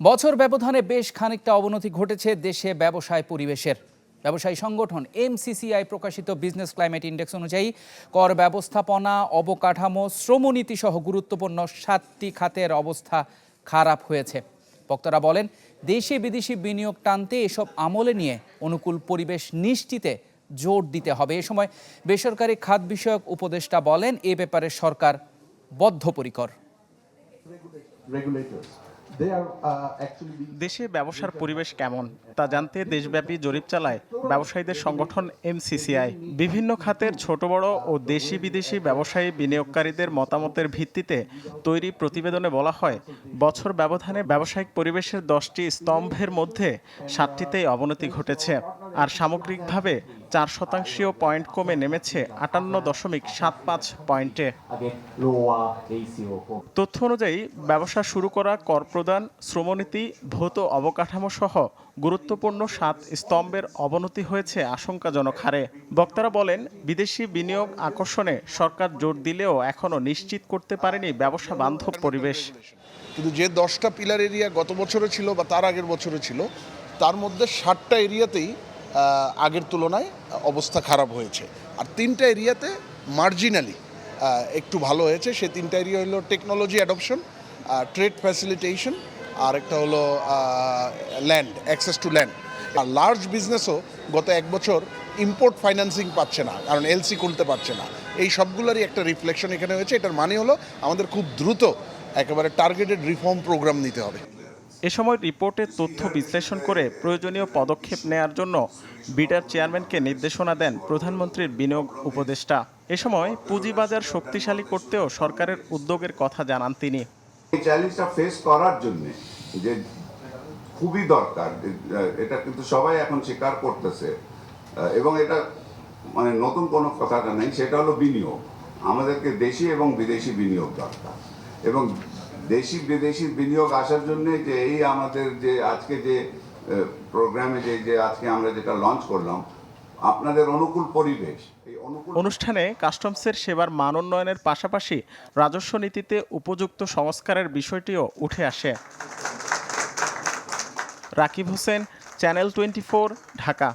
বছর ব্যবধানে বেশ খানিকটা অবনতি ঘটেছে দেশে ব্যবসায় পরিবেশের। ব্যবসায়ী সংগঠন এমসিসিআই প্রকাশিত বিজনেস ক্লাইমেট ইন্ডেক্স অনুযায়ী, কর ব্যবস্থাপনা, অবকাঠামো শ্রমনীতি সহ গুরুত্বপূর্ণ সাতটি খাতের অবস্থা খারাপ হয়েছে। বক্তারা বলেন, দেশি বিদেশি বিনিয়োগ টানতে এসব আমলে নিয়ে অনুকূল পরিবেশ নিশ্চিতে জোর দিতে হবে। এ সময় বেসরকারি খাত বিষয়ক উপদেষ্টা বলেন, এ ব্যাপারে সরকার বদ্ধপরিকর। Uh, দেশে ব্যবসার পরিবেশ কেমন? তা জানতে দেশব্যাপী জরিপ চালায় ব্যবসায়ীদের সংগঠন এমসিসিআই। বিভিন্ন খাতের ছোট বড় ও দেশি বিদেশি ব্যবসায়ী বিনিয়োগকারীদের মতামতের ভিত্তিতে তৈরি প্রতিবেদনে বলা হয় বছর ব্যবধানে ব্যবসায়িক পরিবেশের দশটি স্তম্ভের মধ্যে সাতটিতেই অবনতি ঘটেছে। আর সামগ্রিকভাবে চার শতাংশীয় পয়েন্ট কমে নেমেছে আটান্ন দশমিক সাত পাঁচ পয়েন্টে। তথ্য অনুযায়ী, ব্যবসা শুরু করা কর প্রদান, শ্রমনীতি, ভৌত অবকাঠামো সহ গুরুত্বপূর্ণ সাত স্তম্ভের অবনতি হয়েছে আশঙ্কাজনক হারে। বক্তারা বলেন, বিদেশি বিনিয়োগ আকর্ষণে সরকার জোর দিলেও এখনও নিশ্চিত করতে পারেনি ব্যবসা বান্ধব পরিবেশ। কিন্তু যে দশটা পিলার এরিয়া গত বছরে ছিল বা তার আগের বছরে ছিল, তার মধ্যে ষাটটা এরিয়াতেই আগের তুলনায় অবস্থা খারাপ হয়েছে। আর তিনটা এরিয়াতে মার্জিনালি একটু ভালো হয়েছে। সে তিনটা এরিয়া হলো টেকনোলজি অ্যাডপশন ট্রেড ফ্যাসিলিটেশন আর একটা হলো ল্যান্ড অ্যাক্সেস টু ল্যান্ড আর লার্জ বিজনেসও গত এক বছর ইম্পোর্ট ফাইন্যান্সিং পাচ্ছে না, কারণ এলসি খুলতে পারছে না। এই সবগুলোরই একটা রিফ্লেকশন এখানে হয়েছে। এটার মানে হলো আমাদের খুব দ্রুত একেবারে টার্গেটেড রিফর্ম প্রোগ্রাম নিতে হবে। এ সময় রিপোর্টের তথ্য বিশ্লেষণ করে প্রয়োজনীয় পদক্ষেপ নেয়ার জন্য বিডার চেয়ারম্যানকে নির্দেশনা দেন প্রধানমন্ত্রীর বিনিয়োগ উপদেষ্টা। এ সময় পুঁজিবাজার শক্তিশালী করতেও সরকারের উদ্যোগের কথা জানান তিনি। এই চ্যালেঞ্জটা ফেস করার জন্য যে খুবই দরকার এটা কিন্তু সবাই এখন স্বীকার করতেছে। এবং এটা মানে নতুন কোনো কথাটা নেই, সেটা হলো বিনিয়োগ। আমাদেরকে দেশি এবং বিদেশি বিনিয়োগ দরকার। এবং দেশি বিদেশি বিনিয়োগ আসার জন্য যে এই আমাদের যে আজকে যে প্রোগ্রামে যে যে আজকে আমরা যেটা লঞ্চ করলাম, আপনাদের অনুকূল পরিবেশ অনুষ্ঠানে কাস্টমসের সেবার মান উন্নয়নের পাশাপাশি রাজস্ব নীতিতে উপযুক্ত সংস্কারের বিষয়টিও উঠে আসে। Rakib Hossain channel twenty Dhaka.